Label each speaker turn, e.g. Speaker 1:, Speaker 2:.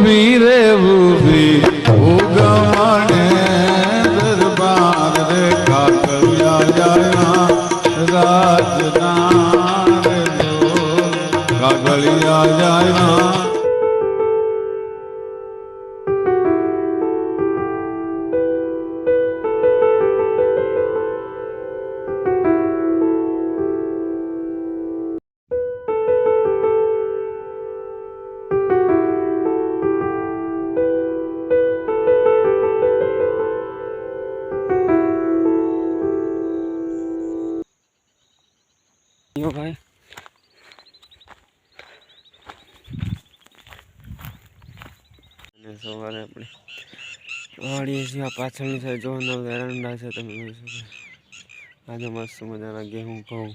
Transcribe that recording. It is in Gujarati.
Speaker 1: ਬੂਬੀ ਰੇ ਬੂਬੀ ਉਹ ਗਾਣੇ ਦਰਬਾਰ ਦੇ ਕਾਕਰ ਆ ਜਾਣਾ ਰਾਜਦਾਨ ਦੇ ਲੋਕ
Speaker 2: ਕਾਗਲ ਆ ਜਾਣਾ ભાઈ. અને સવારે આપણે વાળીએ છીએ આ પાછળની સાઈડ જોવાના એરંડા છે, તમે શકો. આજે મસ્ત મજાના ઘઉં ઘઉં.